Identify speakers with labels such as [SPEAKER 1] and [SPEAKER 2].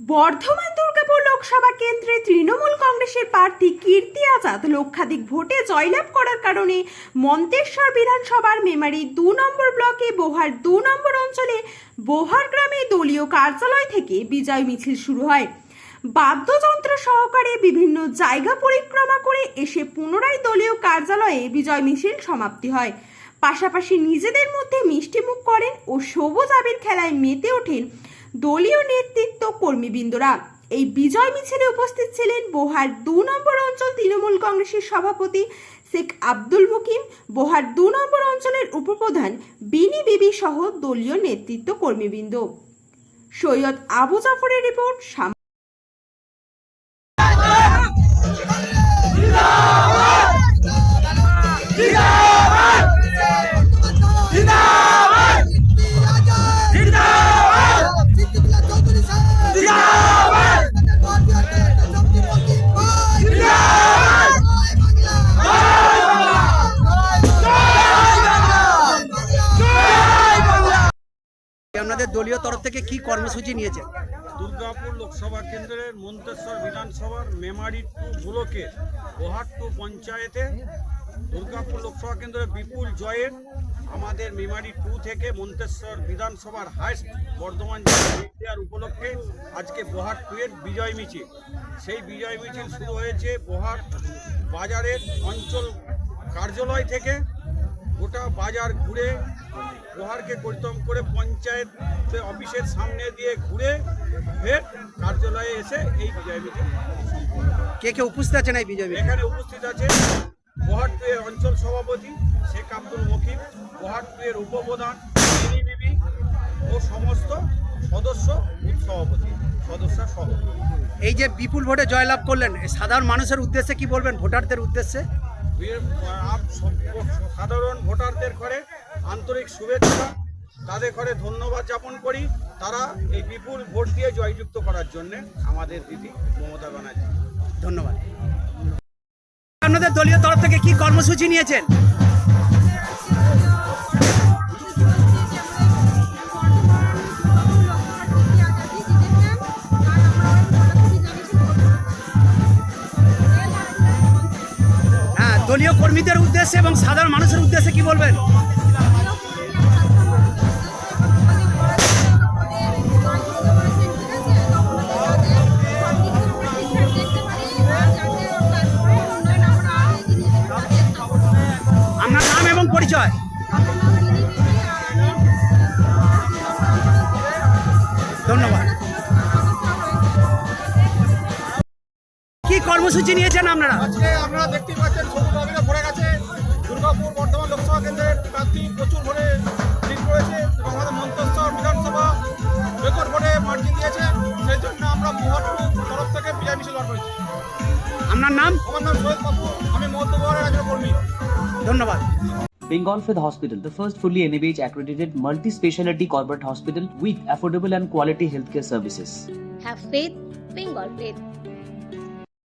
[SPEAKER 1] বর্ধমান দুর্গাপুর লোকসভা কেন্দ্রে তৃণমূল কংগ্রেসের প্রার্থী কীর্তি আজাদ লক্ষাধিক ভোটে জয়লাভ করার কারণে মন্তেশ্বর বিধানসভার মেমারি দু নম্বর ব্লকে বোহার দু নম্বর অঞ্চলে বোহার গ্রামে দলীয় কার্যালয় থেকে বিজয় মিছিল শুরু হয়। বাদ্যযন্ত্র সহকারে বিভিন্ন জায়গা পরিক্রমা করে এসে পুনরায় দলীয় কার্যালয়ে বিজয় মিছিল সমাপ্তি হয়। পাশাপাশি নিজেদের মধ্যে মিষ্টিমুখ করেন ও সবুজ আবির খেলায় মেতে ওঠেন দলীয় নেতৃত্ব কর্মীবৃন্দরা। এই বিজয় মিছিলে উপস্থিত ছিলেন বোহার দু নম্বর অঞ্চল তৃণমূল কংগ্রেসের সভাপতি শেখ আব্দুল মুকিম, বোহার দু নম্বর অঞ্চলের উপপ্রধান বিনি বিবি সহ দলীয় নেতৃত্ব কর্মীবৃন্দ। সৈয়দ আবু জাফরের রিপোর্ট
[SPEAKER 2] দলীয় তরফ থেকে কি কর্মসূচি নিয়েছেন
[SPEAKER 3] দুর্গাপুর লোকসভা কেন্দ্রের মন্তেশ্বর বিধানসভার মেমারি টু ব্লকের টু পঞ্চায়েতে দুর্গাপুর লোকসভা কেন্দ্রের বিপুল জয়ের আমাদের মেমারি টু থেকে মন্তেশ্বর বিধানসভার হাইস্ট বর্ধমান জেলার উপলক্ষে আজকে বোহাট টু এর বিজয় মিছিল। সেই বিজয় মিছিল শুরু হয়েছে বোহাট বাজারের অঞ্চল কার্যালয় থেকে। গোটা বাজার ঘুরে প্রহারকে পরিতম করে পঞ্চায়েত অফিসের সামনে দিয়ে ঘুরে ফের কার্যালয়ে এসে এই বিজয় মিছিল
[SPEAKER 2] কে কে উপস্থিত আছেন এই বিজয়?
[SPEAKER 3] এখানে উপস্থিত আছে গোহাট অঞ্চল সভাপতি শেখ আব্দুল মকিম গোহাট উপপ্রধান বিবি ও সমস্ত সদস্য সভাপতি সদস্য সহ।
[SPEAKER 2] এই যে বিপুল ভোটে জয়লাভ করলেন সাধারণ মানুষের উদ্দেশ্যে কি বলবেন ভোটারদের উদ্দেশ্যে?
[SPEAKER 3] সাধারণ ভোটারদের ঘরে আন্তরিক শুভেচ্ছা। তাদের ঘরে ধন্যবাদ জ্ঞাপন করি। তারা এই বিপুল ভোট দিয়ে জয়যুক্ত করার জন্য আমাদের দিদি মমতা ব্যানার্জি।
[SPEAKER 2] ধন্যবাদ। আপনাদের দলীয় তরফ থেকে কি কর্মসূচি নিয়েছেন? দলীয় কর্মীদের উদ্দেশ্যে এবং সাধারণ মানুষের উদ্দেশ্যে কি বলবেন? আপনার নাম এবং পরিচয়? কর্মসূচি নিয়েছেন আপনারা?
[SPEAKER 4] আজকে আপনারা দেখতেই পাচ্ছেন সবুজ আবিরে ভরে গেছে। দুর্গাপুর বর্ধমান লোকসভা কেন্দ্রের প্রার্থী প্রচুর ভোটে লিড করেছে এবং আমাদের মন্তস্তর বিধানসভা রেকর্ড ভোটে মার্জিন দিয়েছে। সেই জন্য আমরা মুহাট্টু তরফ থেকে বিজয় মিছিল বার করেছি।
[SPEAKER 2] আপনার নাম?
[SPEAKER 4] আমার নাম সৈয়দ বাবু। আমি মধ্যবহারের একজন কর্মী।
[SPEAKER 2] ধন্যবাদ।
[SPEAKER 5] Bengal Fifth Hospital, the first fully NABH accredited multi speciality corporate hospital with affordable and quality healthcare services.
[SPEAKER 6] Have faith, Bengal faith.